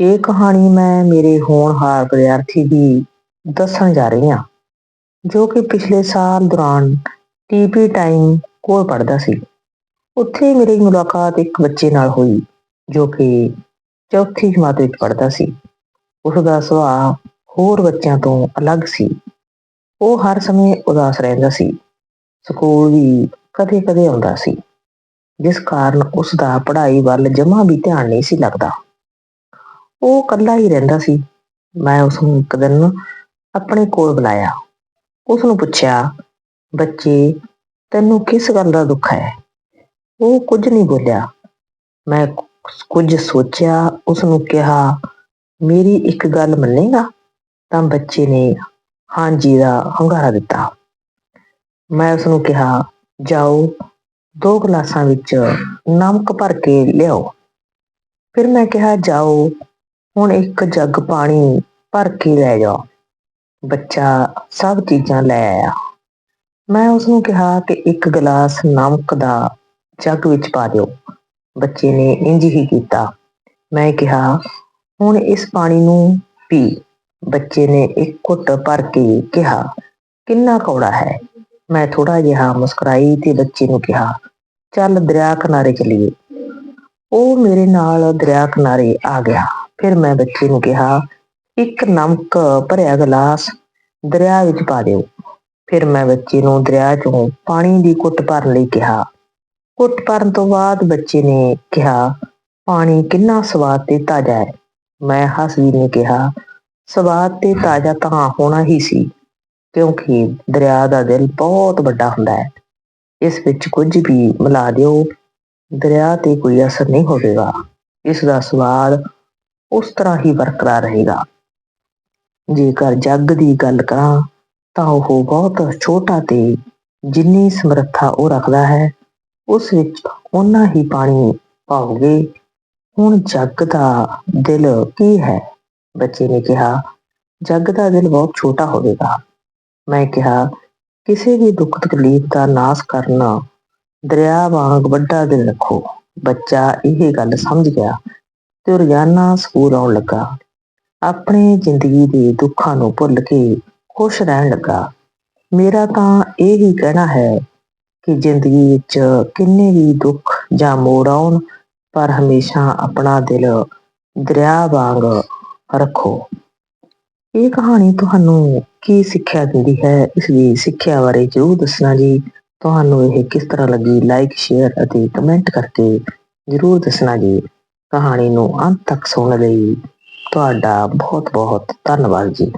ਇਹ ਕਹਾਣੀ ਮੈਂ ਮੇਰੇ ਹੋਣਹਾਰ ਵਿਦਿਆਰਥੀ ਦੀ ਦੱਸਣ ਜਾ ਰਹੀ ਹਾਂ, ਜੋ ਕਿ ਪਿਛਲੇ ਸਾਲ ਦੌਰਾਨ ਟੀਪੀ ਟਾਈਮ ਕੋਲ ਪੜ੍ਹਦਾ ਸੀ। ਉੱਥੇ ਮੇਰੀ ਮੁਲਾਕਾਤ ਇੱਕ ਬੱਚੇ ਨਾਲ ਹੋਈ, ਜੋ ਕਿ ਚੌਥੀ ਜਮਾਤ ਵਿੱਚ ਪੜ੍ਹਦਾ ਸੀ। ਉਸ ਦਾ ਸੁਭਾਅ ਹੋਰ ਬੱਚਿਆਂ ਤੋਂ ਅਲੱਗ ਸੀ। ਉਹ ਹਰ ਸਮੇਂ ਉਦਾਸ ਰਹਿੰਦਾ ਸੀ। ਸਕੂਲ ਵੀ ਕਦੇ-ਕਦੇ ਆਉਂਦਾ ਸੀ। ਜਿਸ ਕਾਰਨ ਉਸ ਦਾ ਪੜ੍ਹਾਈ ਵੱਲ ਜਮਾ ਵੀ ਧਿਆਨ ਨਹੀਂ ਸੀ ਲੱਗਦਾ। ਉਹ ਇਕੱਲਾ ਹੀ ਰਹਿੰਦਾ ਸੀ। ਮੈਂ ਉਸ ਨੂੰ ਇੱਕ ਦਿਨ ਆਪਣੇ ਕੋਲ ਬੁਲਾਇਆ। ਉਸ ਨੂੰ ਪੁੱਛਿਆ, ਬੱਚੇ, ਤੈਨੂੰ ਕਿਸ ਗੱਲ ਦਾ ਦੁੱਖ ਹੈ? ਉਹ ਕੁਝ ਨਹੀਂ ਬੋਲਿਆ। ਮੈਂ ਕੁਝ ਸੋਚਿਆ ਉਸ ਨੂੰ ਕਿਹਾ, ਮੇਰੀ ਇੱਕ ਗੱਲ ਮੰਨੇਗਾ? ਤਾਂ ਬੱਚੇ ਨੇ ਹਾਂਜੀ ਦਾ ਹੰਗਾਰਾ ਦਿੱਤਾ। ਮੈਂ ਉਸ ਨੂੰ ਕਿਹਾ, ਜਾਓ, ਦੋ ਗਲਾਸਾਂ ਵਿੱਚ ਨਮਕ ਭਰ ਕੇ ਲਿਆਓ। ਫਿਰ ਮੈਂ ਕਿਹਾ, ਜਾਓ ਹੁਣ ਇੱਕ ਜੱਗ ਪਾਣੀ ਭਰ ਕੇ ਲੈ ਜਾਓ। ਬੱਚਾ ਸਭ ਚੀਜ਼ਾਂ ਲੈ ਆਇਆ। ਮੈਂ ਉਸ ਨੂੰ ਕਿਹਾ ਕਿ ਇੱਕ ਗਲਾਸ ਨਮਕ ਦਾ ਜੱਗ ਵਿੱਚ ਪਾ ਦਿਓ। ਬੱਚੇ ਨੇ ਇੰਜ ਹੀ ਕੀਤਾ। ਮੈਂ ਕਿਹਾ, ਹੁਣ ਇਸ ਪਾਣੀ ਨੂੰ ਪੀ। ਬੱਚੇ ਨੇ ਇੱਕ ਘੁੱਟ ਭਰ ਕੇ ਕਿਹਾ, ਕਿੰਨਾ ਕੌੜਾ ਹੈ? ਮੈਂ ਥੋੜਾ ਜਿਹਾ ਮੁਸਕਰਾਈ ਤੇ ਬੱਚੇ ਨੂੰ ਕਿਹਾ, ਚੱਲ ਦਰਿਆ ਕਿਨਾਰੇ ਚਲੀਏ। ਉਹ ਮੇਰੇ ਨਾਲ ਦਰਿਆ ਕਿਨਾਰੇ ਆ ਗਿਆ। ਫਿਰ ਮੈਂ ਬੱਚੇ ਨੂੰ ਕਿਹਾ, ਇੱਕ ਨਮਕ ਭਰਿਆ ਗਲਾਸ ਦਰਿਆ ਵਿੱਚ ਪਾ ਦਿਓ। ਫਿਰ ਮੈਂ ਬੱਚੇ ਨੂੰ ਦਰਿਆ ਚੋਂ ਪਾਣੀ ਦੀ ਕੁੱਟ ਭਰਨ ਲਈ ਕਿਹਾ। ਕੁੱਟ ਭਰਨ ਤੋਂ ਬਾਅਦ ਬੱਚੇ ਨੇ ਕਿਹਾ, ਪਾਣੀ ਕਿੰਨਾ ਸਵਾਦ ਤੇ ਤਾਜ਼ਾ ਹੈ। ਮੈਂ ਹੱਸਦੀ ਨੇ ਕਿਹਾ, ਸਵਾਦ ਤੇ ਤਾਜ਼ਾ ਤਾਂ ਹੋਣਾ ਹੀ ਸੀ, ਕਿਉਂਕਿ ਦਰਿਆ ਦਾ ਦਿਲ ਬਹੁਤ ਵੱਡਾ ਹੁੰਦਾ ਹੈ। ਇਸ ਵਿੱਚ ਕੁਝ ਵੀ ਮਿਲਾ ਦਿਓ, ਦਰਿਆ ਤੇ ਕੋਈ ਅਸਰ ਨਹੀਂ ਹੋਵੇਗਾ। ਇਸ ਦਾ ਸਵਾਦ ਉਸ ਤਰ੍ਹਾਂ ਹੀ ਬਰਕਰਾਰ ਰਹੇਗਾ। ਜੇਕਰ ਜੱਗ ਦੀ ਗੱਲ ਕਰਾਂ, ਤਾਂ ਉਹ ਬਹੁਤ ਛੋਟਾ ਤੇ ਜਿੰਨੀ ਸਮਰੱਥਾ ਉਹ ਰੱਖਦਾ ਹੈ, ਉਸ ਵਿੱਚ ਓਨਾ ਹੀ ਪਾਣੀ ਪਾਓਗੇ ਹੁਣ ਜੱਗ ਦਾ ਦਿਲ ਕੀ ਹੈ? ਬੱਚੇ ਨੇ ਕਿਹਾ, ਜੱਗ ਦਾ ਦਿਲ ਬਹੁਤ ਛੋਟਾ ਹੋਵੇਗਾ। ਮੈਂ ਕਿਹਾ, ਕਿਸੇ ਵੀ ਦੁੱਖ ਤਕਲੀਫ ਦਾ ਨਾਸ ਕਰਨਾ ਦਰਿਆ ਵਾਂਗ ਵੱਡਾ ਦਿਲ ਰੱਖੋ। ਬੱਚਾ ਇਹ ਗੱਲ ਸਮਝ ਗਿਆ ਤੇ ਰੋਜ਼ਾਨਾ ਸਕੂਲ ਆਉਣ ਲੱਗਾ। ਆਪਣੇ ਜ਼ਿੰਦਗੀ ਦੇ ਦੁੱਖਾਂ ਨੂੰ ਭੁੱਲ ਕੇ ਖੁਸ਼ ਰਹਿਣ ਲੱਗਾ। ਮੇਰਾ ਤਾਂ ਇਹ ਹੀ ਕਹਿਣਾ ਹੈ ਕਿ ਜ਼ਿੰਦਗੀ ਵਿੱਚ ਕਿੰਨੇ ਵੀ ਦੁੱਖ ਜਾਂ ਮੋੜ ਆਉਣ, ਪਰ ਹਮੇਸ਼ਾ ਆਪਣਾ ਦਿਲ ਦਰਿਆ ਵਾਂਗ ਰੱਖੋ। ਇਹ ਕਹਾਣੀ ਤੁਹਾਨੂੰ ਕੀ ਸਿੱਖਿਆ ਦਿੰਦੀ ਹੈ, ਇਸ ਦੀ ਸਿੱਖਿਆ ਬਾਰੇ ਜ਼ਰੂਰ ਦੱਸਣਾ ਜੀ। ਤੁਹਾਨੂੰ ਇਹ ਕਿਸ ਤਰ੍ਹਾਂ ਲੱਗੀ ਲਾਈਕ ਸ਼ੇਅਰ ਅਤੇ ਕਮੈਂਟ ਕਰਕੇ ਜ਼ਰੂਰ ਦੱਸਣਾ ਜੀ। ਕਹਾਣੀ ਨੂੰ ਅੰਤ ਤੱਕ ਸੁਣਨ ਲਈ। ਤੁਹਾਡਾ ਬਹੁਤ ਬਹੁਤ ਧੰਨਵਾਦ ਜੀ।